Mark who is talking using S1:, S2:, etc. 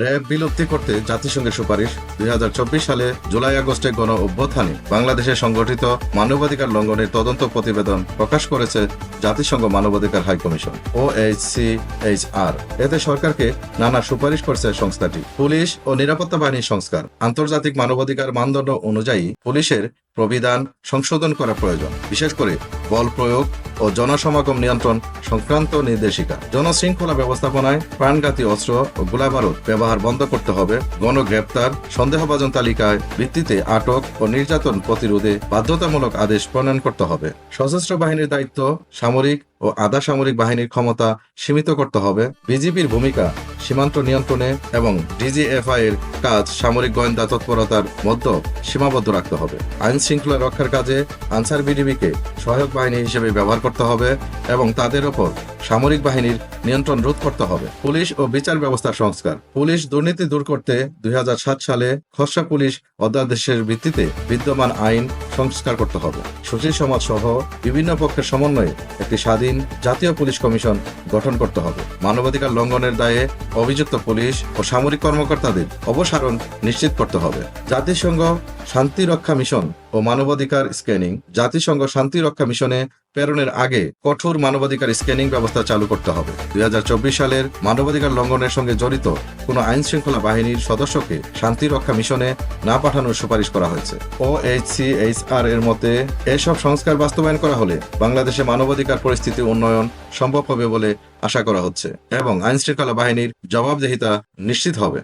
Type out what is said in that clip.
S1: RAB বিলুপ্তি করতে জাতিসংঘের সুপারিশ। দুই হাজার চব্বিশ সালে জুলাই আগস্টে গণ অভ্যুত্থানে বাংলাদেশে সংগঠিত মানবাধিকার লঙ্ঘনের তদন্ত প্রতিবেদন প্রকাশ করেছে জাতিসংঘ মানবাধিকার হাই কমিশন ও আর এতে সরকারকে নানা সুপারিশ করছে সংস্থাটি। পুলিশ ও নিরাপত্তা বাহিনীর সংস্কার। আন্তর্জাতিক মানবাধিকার মানদণ্ড অনুযায়ী পুলিশের প্রবিধান সংশোধন করা প্রয়োজন। বিশেষ করে বল প্রয়োগ ও জনসমাগম নিয়ন্ত্রণ সংক্রান্ত নির্দেশিকা। জনশৃঙ্খলা ব্যবস্থাপনায় প্রাণঘাতী অস্ত্র ও গোলাবারুদ ব্যবহার বন্ধ করতে হবে। গণগ্রেপ্তার, সন্দেহভাজন তালিকায় ভিত্তিতে আটক ও নির্যাতন প্রতিরোধে বাধ্যতামূলক আদেশ প্রণয়ন করতে হবে। সশস্ত্র বাহিনীর দায়িত্ব সামরিক ও আধা সামরিক বাহিনীর ক্ষমতা সীমিত করতে হবে। বিজিবির ভূমিকা সীমান্ত নিয়ন্ত্রণে এবং ডিজিএফআই এর কাজ সামরিক গোয়েন্দা তৎপরতার মধ্যে সীমাবদ্ধ রাখতে হবে। আইন শৃঙ্খলা রক্ষার কাজে আনসার বিডিবিকে সহায়ক বাহিনী হিসেবে ব্যবহার করতে হবে এবং তাদের ওপর সামরিক বাহিনীর নিয়ন্ত্রণ রোধ করতে হবে। পুলিশ ও বিচার ব্যবস্থার সংস্কার। পুলিশ দুর্নীতি দূর করতে দুই সালে খসড়া পুলিশ অধ্যাদেশের ভিত্তিতে বিদ্যমান আইন সংস্কার করতে হবে। সুশীল সমাজ সহ বিভিন্ন পক্ষের সমন্বয়ে একটি স্বাধীন জাতীয় পুলিশ কমিশন গঠন করতে হবে। মানবাধিকার লঙ্ঘনের দায়ে অভিযুক্ত পুলিশ ও সামরিক কর্মকর্তাদের অবসারণ নিশ্চিত করতে হবে। জাতিসংঘ শান্তি রক্ষা মিশন ও মানবাধিকার স্ক্যানিং জাতিসংঘ শান্তি রক্ষা মিশনে প্রেরণের আগে কঠোর মানবাধিকার স্ক্যানিং ব্যবস্থা চালু করতে হবে। দু হাজার চব্বিশ সালের মানবাধিকার লঙ্ঘনের সঙ্গে জড়িত কোনো আইন শৃঙ্খলা বাহিনীর সদস্যকে শান্তি রক্ষা মিশনে না পাঠানোর সুপারিশ করা হয়েছে। ও আর এর মতে, এসব সংস্কার বাস্তবায়ন করা হলে বাংলাদেশে মানবাধিকার পরিস্থিতি উন্নয়ন সম্ভব হবে বলে আশা করা হচ্ছে এবং আইন শৃঙ্খলা বাহিনীর জবাবদিহিতা নিশ্চিত হবে।